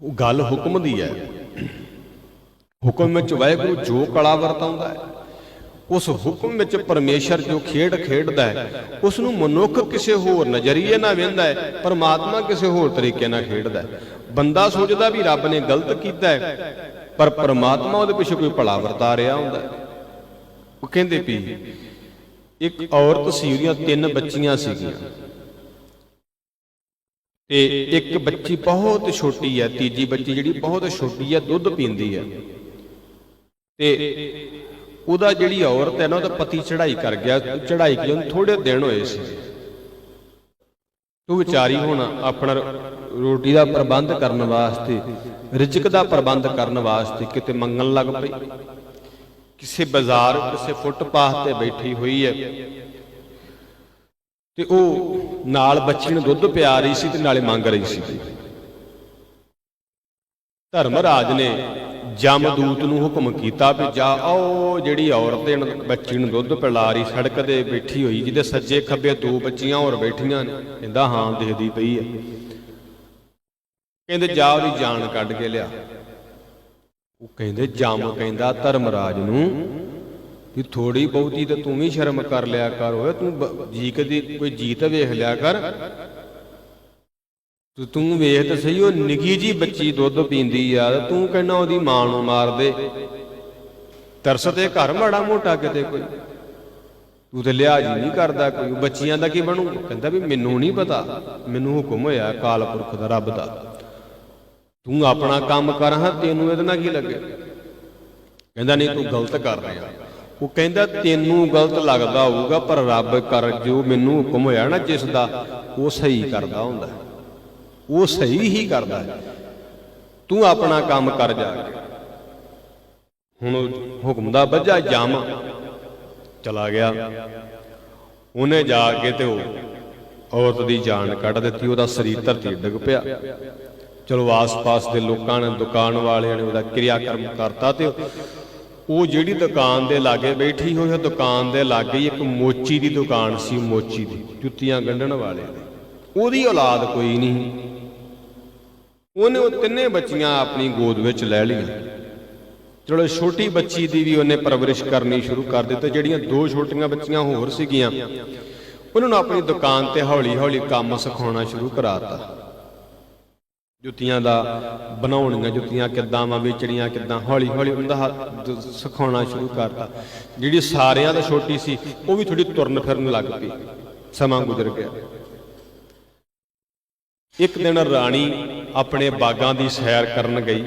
ਉਹ ਗੱਲ ਹੁਕਮ ਦੀ ਹੈ। ਹੁਕਮ ਵਿੱਚ ਵਾਹਿਗੁਰੂ ਜੋ ਕਲਾ ਵਰਤਾਉਂਦਾ ਹੈ, ਉਸ ਹੁਕਮ ਵਿੱਚ ਪਰਮੇਸ਼ਰ ਜੋ ਖੇਡ ਖੇਡਦਾ ਹੈ ਉਸ ਨੂੰ ਮਨੁੱਖ ਕਿਸੇ ਹੋਰ ਨਜ਼ਰੀਏ ਨਾਲ ਵੇਂਦਾ ਹੈ, ਪਰਮਾਤਮਾ ਕਿਸੇ ਹੋਰ ਤਰੀਕੇ ਨਾਲ ਖੇਡਦਾ ਹੈ। ਬੰਦਾ ਸੋਚਦਾ ਵੀ ਰੱਬ ਨੇ ਗਲਤ ਕੀਤਾ ਹੈ, ਪਰ ਪਰਮਾਤਮਾ ਉਹਦੇ ਪਿੱਛੇ ਕੋਈ ਭਲਾ ਵਰਤਾ ਰਿਹਾ ਹੁੰਦਾ ਉਹ ਕਹਿੰਦੇ ਵੀ ਇੱਕ ਔਰਤ ਸੀ, ਉਹਦੀਆਂ ਤਿੰਨ ਬੱਚੀਆਂ ਸੀਗੀਆਂ। ਤੇ ਇੱਕ ਬੱਚੀ ਬਹੁਤ ਛੋਟੀ ਹੈ ਤੀਜੀ ਬੱਚੀ ਜਿਹੜੀ ਬਹੁਤ ਛੋਟੀ ਹੈ ਦੁੱਧ ਪੀਂਦੀ ਹੈ ਤੇ ਉਹਦਾ ਜਿਹੜੀ ਔਰਤ ਹੈ ਨਾ, ਉਹਦਾ ਪਤੀ ਚੜਾਈ ਕਰ ਗਿਆ, ਚੜ੍ਹਾਈ ਕੀ ਉਹਨੂੰ ਥੋੜੇ ਦਿਨ ਹੋਏ ਸੀ। ਤੂੰ ਵਿਚਾਰੀ ਹੁਣ ਆਪਣਾ ਰੋਟੀ ਦਾ ਪ੍ਰਬੰਧ ਕਰਨ ਵਾਸਤੇ, ਰਿਜ਼ਕ ਦਾ ਪ੍ਰਬੰਧ ਕਰਨ ਵਾਸਤੇ ਕਿਤੇ ਮੰਗਣ ਲੱਗ ਪਈ? ਕਿਸੇ ਬਾਜ਼ਾਰ, ਕਿਸੇ ਫੁੱਟਪਾਥ ਤੇ ਬੈਠੀ ਹੋਈ ਹੈ ਤੇ ਉਹ ਨਾਲ ਬੱਚੀ ਨੂੰ ਦੁੱਧ ਪਿਆ ਰਹੀ ਸੀ ਤੇ ਨਾਲੇ ਮੰਗ ਰਹੀ ਸੀ। ਧਰਮਰਾਜ ਨੇ ਜਮਦੂਤ ਨੂੰ ਹੁਕਮ ਕੀਤਾ ਵੀ ਜਾ ਉਹ ਜਿਹੜੀ ਔਰਤ ਇਹਨਾਂ ਬੱਚੀ ਨੂੰ ਦੁੱਧ ਪਿਲਾ ਰਹੀ, ਸੜਕ ਤੇ ਬੈਠੀ ਹੋਈ, ਜਿਹਦੇ ਸੱਜੇ ਖੱਬੇ ਦੋ ਬੱਚੀਆਂ ਹੋਰ ਬੈਠੀਆਂ ਨੇ, ਕਹਿੰਦਾ ਹਾਂ ਦੇਖਦੀ ਪਈ ਹੈ। ਕਹਿੰਦੇ ਜਾ ਉਹਦੀ ਜਾਨ ਕੱਢ ਕੇ ਲਿਆ। ਉਹ ਕਹਿੰਦੇ ਜਮ ਕਹਿੰਦਾ ਧਰਮਰਾਜ ਨੂੰ ਵੀ ਥੋੜੀ ਬਹੁਤੀ ਤਾਂ ਤੂੰ ਵੀ ਸ਼ਰਮ ਕਰ ਲਿਆ ਕਰ ਓਏ, ਤੂੰ ਬ- ਜੀ ਕਦੀ ਕੋਈ ਜੀਤ ਵੇਖ ਲਿਆ ਕਰ। ਤੂੰ ਤੂੰ ਵੇਖ ਤਾਂ ਸਹੀ, ਉਹ ਨਿੱਕੀ ਜੀ ਬੱਚੀ ਦੁੱਧ ਪੀਂਦੀ ਆ, ਤੂੰ ਕਹਿੰਦਾ ਉਹਦੀ ਮਾਂ ਨੂੰ ਮਾਰ ਦੇ। ਤਰਸ ਤੇ ਘਰ ਮਾੜਾ ਮੋਟਾ ਕਿਤੇ ਕੋਈ। ਤੂੰ ਤੇ ਲਿਹਾਜ਼ ਨਹੀਂ ਕਰਦਾ ਕੋਈ ਬੱਚੀਆਂ ਦਾ ਕੀ ਬਣੂ ਕਹਿੰਦਾ ਵੀ ਮੈਨੂੰ ਨਹੀਂ ਪਤਾ, ਮੈਨੂੰ ਹੁਕਮ ਹੋਇਆ ਕਾਲ ਪੁਰਖ ਦਾ ਰੱਬ ਦਾ। ਤੂੰ ਆਪਣਾ ਕੰਮ ਕਰ, ਹਾਂ, ਤੈਨੂੰ ਇਹਦੇ ਨਾਲ ਕੀ ਲੱਗੇ? ਕਹਿੰਦਾ ਨਹੀਂ, ਤੂੰ ਗਲਤ ਕਰ ਰਿਹਾ। ਉਹ ਕਹਿੰਦਾ, ਤੈਨੂੰ ਗਲਤ ਲੱਗਦਾ ਹੋਊਗਾ, ਪਰ ਰੱਬ ਕਰ ਜੋ ਮੈਨੂੰ ਹੁਕਮ ਹੋਇਆ ਨਾ ਜਿਸ ਦਾ, ਉਹ ਸਹੀ ਕਰਦਾ ਹੁੰਦਾ ਉਹ ਸਹੀ ਹੀ ਕਰਦਾ ਤੂੰ ਆਪਣਾ ਕੰਮ ਕਰ ਜਾ ਹੁਣ ਹੁਕਮ ਦਾ ਬੱਝਾ ਜਮ ਚਲਾ ਗਿਆ। ਉਹਨੇ ਜਾ ਕੇ ਤੇ ਉਹ ਔਰਤ ਦੀ ਜਾਨ ਕੱਢ ਦਿੱਤੀ, ਉਹਦਾ ਸਰੀਰ ਧਰਤੀ ਡਿੱਗ ਪਿਆ। ਚਲੋ ਆਸ-ਪਾਸ ਦੇ ਲੋਕਾਂ ਨੇ, ਦੁਕਾਨ ਵਾਲਿਆਂ ਨੇ ਉਹਦਾ ਕਿਰਿਆ ਕਰਮ ਕਰਤਾ ਤੇ ਉਹ ਜਿਹੜੀ ਦੁਕਾਨ ਦੇ ਲਾਗੇ ਬੈਠੀ ਹੋਈ ਉਹ ਦੁਕਾਨ ਦੇ ਲਾਗੇ ਹੀ ਇੱਕ ਮੋਚੀ ਦੀ ਦੁਕਾਨ ਸੀ, ਮੋਚੀ ਦੀ, ਜੁੱਤੀਆਂ ਗੰਢਣ ਵਾਲੇ ਦੀ। ਉਹਦੀ ਔਲਾਦ ਕੋਈ ਨਹੀਂ। ਉਹਨੇ ਉਹ ਤਿੰਨੇ ਬੱਚੀਆਂ ਆਪਣੀ ਗੋਦ ਵਿੱਚ ਲੈ ਲਈਆਂ। ਚਲੋ ਛੋਟੀ ਬੱਚੀ ਦੀ ਵੀ ਉਹਨੇ ਪਰਵਰਿਸ਼ ਕਰਨੀ ਸ਼ੁਰੂ ਕਰ ਦਿੱਤੀ, ਜਿਹੜੀਆਂ ਦੋ ਛੋਟੀਆਂ ਬੱਚੀਆਂ ਹੋਰ ਸੀਗੀਆਂ। ਉਹਨਾਂ ਨੂੰ ਆਪਣੀ ਦੁਕਾਨ ਤੇ ਹੌਲੀ-ਹੌਲੀ ਕੰਮ ਸਿਖਾਉਣਾ ਸ਼ੁਰੂ ਕਰਾਤਾ। ਜੁੱਤੀਆਂ ਦਾ ਬਣਾਉਣੀਆਂ, ਜੁੱਤੀਆਂ ਕਿੱਦਾਂ ਵਾਂ, ਵੇਚਣੀਆਂ ਕਿੱਦਾਂ ਹੌਲੀ ਹੌਲੀ ਉਹਦਾ ਸਿਖਾਉਣਾ ਸ਼ੁਰੂ ਕਰਤਾ। ਜਿਹੜੀ ਸਾਰਿਆਂ ਦਾ ਛੋਟੀ ਸੀ, ਉਹ ਵੀ ਥੋੜੀ ਤੁਰਨ ਫਿਰਨ ਲੱਗ ਪਈ। ਸਮਾਂ ਗੁਜ਼ਰ ਗਿਆ। ਇੱਕ ਦਿਨ ਰਾਣੀ ਆਪਣੇ ਬਾਗਾਂ ਦੀ ਸੈਰ ਕਰਨ ਗਈ।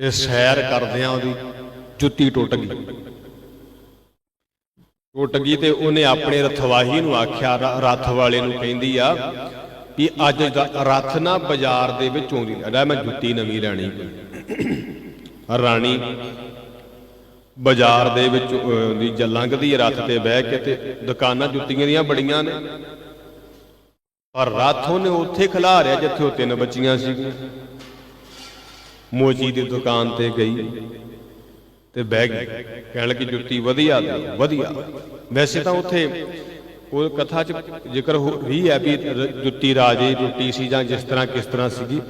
ਇਹ ਸੈਰ ਕਰਦਿਆਂ ਉਹਦੀ ਜੁੱਤੀ ਟੁੱਟ ਗਈ। ਟੁੱਟ ਗਈ ਤੇ ਉਹਨੇ ਆਪਣੇ ਰਥਵਾਹੀ ਨੂੰ ਆਖਿਆ, ਰ- ਰੱਥ ਵਾਲੇ ਨੂੰ ਕਹਿੰਦੀ ਆ ਵੀ ਅੱਜ ਦਾ ਰੱਥ ਨਾ ਬਾਜ਼ਾਰ ਦੇ ਵਿੱਚ ਆਉਂਦੀ ਅੜਾ ਮੈਂ ਜੁੱਤੀ ਨਵੀਂ ਲੈਣੀ ਰਾਣੀ ਬਾਜ਼ਾਰ ਦੇ ਵਿੱਚ ਦੀ ਜ- ਰੱਥ ਤੇ ਬਹਿ ਕੇ ਤੇ ਦੁਕਾਨਾਂ ਜੁੱਤੀਆਂ ਦੀਆਂ ਬੜੀਆਂ ਨੇ। ਪਰ ਰੱਥ ਉਹਨੇ ਉੱਥੇ ਖਿਲਾਰਿਆ ਜਿੱਥੇ ਉਹ ਤਿੰਨ ਬੱਚੀਆਂ ਸੀ। ਮੋਜੀ ਦੀ ਦੁਕਾਨ ਤੇ ਗਈ ਤੇ ਬਹਿ ਗਈ। ਕਹਿਣ ਲੱਗੀ ਜੁੱਤੀ ਵਧੀਆ ਦਿਓ, ਵਧੀਆ। ਵੈਸੇ ਤਾਂ ਉੱਥੇ ਉਹ ਕਥਾ ਚ ਜ਼ਿਕਰ ਹੋ- ਵੀ ਹੈ ਵੀ ਜੁੱਤੀ ਰਾਜੇ ਦੀ ਜੁੱਤੀ ਸੀ ਜਾਂ ਜਿਸ ਤਰ੍ਹਾਂ ਕਿਸ ਤਰ੍ਹਾਂ ਸੀਗੀ।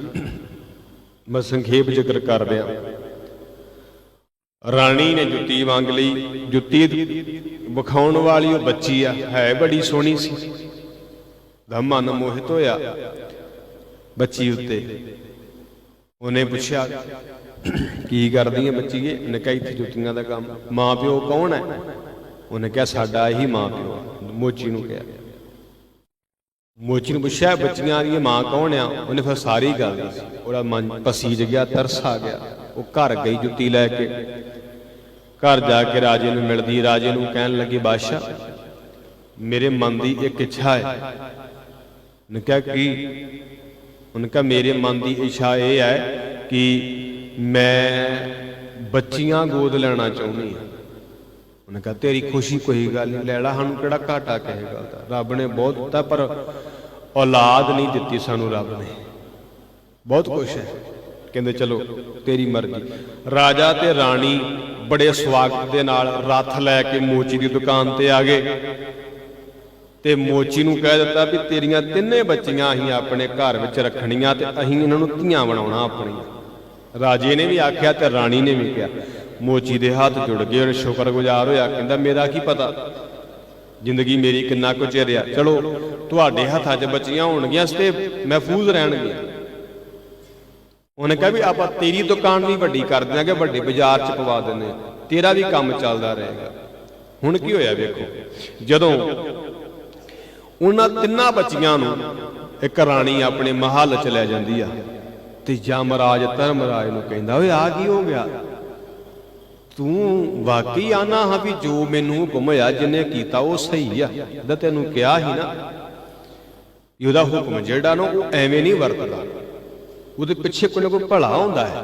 ਮੈਂ ਸੰਖੇਪ ਜ਼ਿਕਰ ਕਰ ਰਿਹਾ। ਰਾਣੀ ਨੇ ਜੁੱਤੀ ਮੰਗ ਲਈ। ਜੁੱਤੀ ਵਿਖਾਉਣ ਵਾਲੀ ਉਹ ਬੱਚੀ ਆ, ਹੈ ਬੜੀ ਸੋਹਣੀ ਸੀ। ਦਾ ਮਨ ਮੋਹਿਤ ਹੋਇਆ ਬੱਚੀ ਉੱਤੇ। ਉਹਨੇ ਪੁੱਛਿਆ, ਕੀ ਕਰਦੀ ਹੈ ਬੱਚੀਏ? ਉਹਨੇ ਕਿਹਾ, ਇੱਥੇ ਜੁੱਤੀਆਂ ਦਾ ਕੰਮ। ਮਾਂ ਪਿਓ ਕੌਣ ਹੈ? ਉਹਨੇ ਕਿਹਾ, ਸਾਡਾ ਇਹੀ ਮਾਂ ਪਿਓ। ਮੋਚੀ ਨੂੰ ਕਿਹਾ। ਮੋਚੀ ਨੂੰ ਪੁੱਛਿਆ, ਬੱਚੀਆਂ ਦੀ ਮਾਂ ਕੌਣ ਆ? ਉਹਨੇ ਫਿਰ ਸਾਰੀ ਗੱਲ ਦੱਸੀ। ਉਹਦਾ ਮਨ ਪਸੀਜ ਗਿਆ, ਤਰਸ ਆ ਗਿਆ। ਉਹ ਘਰ ਗਈ ਜੁੱਤੀ ਲੈ ਕੇ। ਘਰ ਜਾ ਕੇ ਰਾਜੇ ਨੂੰ ਮਿਲਦੀ। ਰਾਜੇ ਨੂੰ ਕਹਿਣ ਲੱਗੀ, ਬਾਦਸ਼ਾਹ, ਮੇਰੇ ਮਨ ਦੀ ਇੱਕ ਇੱਛਾ ਹੈ। ਉਹਨੇ ਕਿਹਾ, ਕੀ? ਉਹਨੇ ਕਿਹਾ, ਮੇਰੇ ਮਨ ਦੀ ਇੱਛਾ ਇਹ ਹੈ ਕਿ ਮੈਂ ਬੱਚੀਆਂ ਗੋਦ ਲੈਣਾ ਚਾਹੁੰਦੀ ਹਾਂ। ਉਹਨੇ ਕਿਹਾ, ਤੇਰੀ ਖੁਸ਼ੀ ਕੋਈ ਗੱਲ ਨਹੀਂ ਲੈ ਲਾ ਸਾਨੂੰ ਕਿਹੜਾ ਘਾਟਾ ਕਹੇ ਗੱਲ ਦਾ ਰੱਬ ਨੇ ਬਹੁਤ ਦਿੱਤਾ, ਪਰ ਔਲਾਦ ਨਹੀਂ ਦਿੱਤੀ ਸਾਨੂੰ ਰੱਬ ਨੇ। ਬਹੁਤ ਕੁਛ ਹੈ। ਕਹਿੰਦੇ, ਚਲੋ, ਤੇਰੀ ਮਰਜ਼ੀ। ਰਾਜਾ ਤੇ ਰਾਣੀ ਬੜੇ ਸਵਾਗਤ ਦੇ ਨਾਲ ਰੱਥ ਲੈ ਕੇ ਮੋਚੀ ਦੀ ਦੁਕਾਨ ਤੇ ਆ ਗਏ। ਤੇ ਮੋਚੀ ਨੂੰ ਕਹਿ ਦਿੱਤਾ ਵੀ, ਤੇਰੀਆਂ ਤਿੰਨੇ ਬੱਚੀਆਂ ਅਸੀਂ ਆਪਣੇ ਘਰ ਵਿੱਚ ਰੱਖਣੀਆਂ ਤੇ ਅਸੀਂ ਇਹਨਾਂ ਨੂੰ ਧੀਆਂ ਬਣਾਉਣਾ ਆਪਣੀਆਂ। ਰਾਜੇ ਨੇ ਵੀ ਆਖਿਆ ਤੇ ਰਾਣੀ ਨੇ ਵੀ ਕਿਹਾ ਮੋਚੀ ਦੇ ਹੱਥ ਜੁੜ ਗਏ ਔਰ ਸ਼ੁਕਰਗੁਜ਼ਾਰ ਹੋਇਆ। ਕਹਿੰਦਾ, ਮੇਰਾ ਕੀ ਪਤਾ? ਜ਼ਿੰਦਗੀ ਮੇਰੀ ਕਿੰਨਾ ਕੁ ਚਿਰ ਆ? ਚਲੋ, ਤੁਹਾਡੇ ਹੱਥਾਂ 'ਚ ਬੱਚੀਆਂ ਹੋਣਗੀਆਂ ਤੇ ਮਹਿਫੂਜ਼ ਰਹਿਣਗੀਆਂ। ਉਹਨੇ ਕਿਹਾ ਵੀ, ਆਪਾਂ ਤੇਰੀ ਦੁਕਾਨ ਵੀ ਵੱਡੀ ਕਰ ਦਿਆਂਗੇ, ਵੱਡੇ ਬਾਜ਼ਾਰ 'ਚ ਪਵਾ ਦਿੰਦੇ ਹਾਂ। ਤੇਰਾ ਵੀ ਕੰਮ ਚੱਲਦਾ ਰਹੇਗਾ। ਹੁਣ ਕੀ ਹੋਇਆ ਵੇਖੋ, ਜਦੋਂ ਉਹਨਾਂ ਤਿੰਨਾਂ ਬੱਚੀਆਂ ਨੂੰ ਇੱਕ ਰਾਣੀ ਆਪਣੇ ਮਹੱਲ 'ਚ ਲੈ ਜਾਂਦੀ ਆ, ਤੇ ਯਮਰਾਜ ਧਰਮਰਾਜ ਨੂੰ ਕਹਿੰਦਾ, ਓਏ, ਆ ਕੀ ਹੋ ਗਿਆ? ਤੂੰ ਵਾਕਈ ਆਨਾ ਹਾਂ ਵੀ ਜੋ ਮੈਨੂੰ ਹੁਕਮ ਹੋਇਆ ਜਿਹਨੇ ਕੀਤਾ ਉਹ ਸਹੀ ਆ। ਜਦ ਤੈਨੂੰ ਕਿਹਾ ਹੀ ਨਾ, ਵੀ ਉਹਦਾ ਹੁਕਮ ਜਿਹੜਾ ਨਾ, ਉਹ ਐਵੇਂ ਨਹੀਂ ਵਰਤਦਾ। ਉਹਦੇ ਪਿੱਛੇ ਕੋਈ ਨਾ ਕੋਈ ਭਲਾ ਹੁੰਦਾ ਹੈ।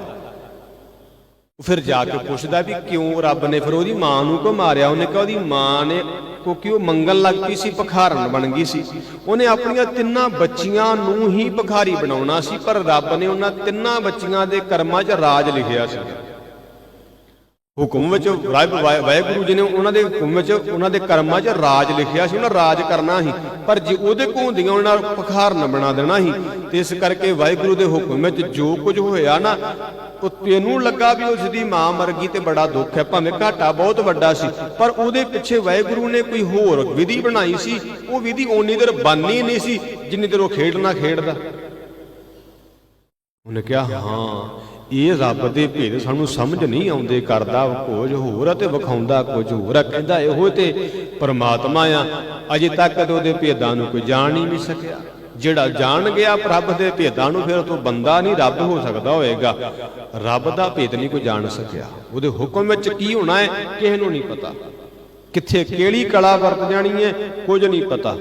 ਉਹ ਫਿਰ ਜਾ ਕੇ ਪੁੱਛਦਾ ਵੀ ਕਿਉਂ ਰੱਬ ਨੇ ਫਿਰ ਉਹਦੀ ਮਾਂ ਨੂੰ ਕਿਉਂ ਮਾਰਿਆ? ਉਹਨੇ ਕਿਹਾ ਉਹਦੀ ਮਾਂ ਨੇ, ਕਿਉਂਕਿ ਉਹ ਮੰਗਣ ਲੱਗ ਪਈ ਸੀ, ਭਖਾਰਨ ਬਣ ਗਈ ਸੀ। ਉਹਨੇ ਆਪਣੀਆਂ ਤਿੰਨਾਂ ਬੱਚੀਆਂ ਨੂੰ ਹੀ ਭਖਾਰੀ ਬਣਾਉਣਾ ਸੀ, ਪਰ ਰੱਬ ਨੇ ਉਹਨਾਂ ਤਿੰਨਾਂ ਬੱਚੀਆਂ ਦੇ ਕਰਮਾਂ 'ਚ ਰਾਜ ਲਿਖਿਆ ਸੀ। ਹੁਕਮ ਵਿੱਚ ਵਾਹਿਗੁਰੂ ਜੀ ਨੇ ਉਹਨਾਂ ਦੇ ਹੁਕਮ ਵਿੱਚ ਉਹਨਾਂ ਦੇ ਕਰਮਾਂ 'ਚ ਰਾਜ ਲਿਖਿਆ ਸੀ, ਉਹਨਾਂ ਰਾਜ ਕਰਨਾ ਸੀ। ਪਰ ਜੇ ਉਹਦੇ ਕੋਲ ਉਹਨਾਂ ਨਾਲ ਭਖਾਰਨ ਬਣਾ ਦੇਣਾ ਸੀ। ਤੇ ਇਸ ਕਰਕੇ ਵਾਹਿਗੁਰੂ ਦੇ ਹੁਕਮ ਵਿੱਚ ਜੋ ਕੁਝ ਹੋਇਆ ਨਾ, ਉਹ ਤੈਨੂੰ ਲੱਗਾ ਵੀ ਉਸ ਦੀ ਮਾਂ ਮਰ ਗਈ ਤੇ ਬੜਾ ਦੁੱਖ ਹੈ। ਭਾਵੇਂ ਘਾਟਾ ਬਹੁਤ ਵੱਡਾ ਸੀ, ਪਰ ਉਹਦੇ ਪਿੱਛੇ ਵਾਹਿਗੁਰੂ ਨੇ ਕੋਈ ਹੋਰ ਵਿਧੀ ਬਣਾਈ ਸੀ। ਉਹ ਵਿਧੀ ਓਨੀ ਦੇਰ ਬਾਨੀ ਨਹੀਂ ਸੀ, ਜਿੰਨੀ ਦੇਰ ਉਹ ਖੇਡਣਾ ਖੇਡਦਾ। ਉਹਨੇ ਕਿਹਾ, ਹਾਂ ਇਹ ਰੱਬ ਦੇ ਭੇਦ ਸਾਨੂੰ ਸਮਝ ਨਹੀਂ ਆਉਂਦੇ, ਕਰਦਾ ਕੁਝ ਹੋਰ ਤੇ ਵਿਖਾਉਂਦਾ ਕੁਝ ਹੋਰ ਆ, ਕਹਿੰਦਾ ਇਹੋ ਤੇ ਪਰਮਾਤਮਾ ਆ। ਅਜੇ ਤੱਕ ਤੇ ਉਹਦੇ ਭੇਦਾਂ ਨੂੰ ਕੋਈ ਜਾਣ ਹੀ ਨਹੀਂ ਸਕਿਆ। ਜਿਹੜਾ ਜਾਣ ਗਿਆ ਪ੍ਰਭ ਦੇ ਭੇਦਾਂ ਨੂੰ, ਫਿਰ ਉਹ ਤੋਂ ਬੰਦਾ ਨਹੀਂ ਰੱਬ ਹੋ ਸਕਦਾ ਹੋਏਗਾ। ਰੱਬ ਦਾ ਭੇਦ ਨਹੀਂ ਕੋਈ ਜਾਣ ਸਕਿਆ। ਉਹਦੇ ਹੁਕਮ ਵਿੱਚ ਕੀ ਹੋਣਾ ਹੈ, ਕਿਸੇ ਨੂੰ ਨਹੀਂ ਪਤਾ। ਕਿੱਥੇ ਕਿਹੜੀ ਕਲਾ ਵਰਤ ਜਾਣੀ ਹੈ, ਕੁਝ ਨਹੀਂ ਪਤਾ।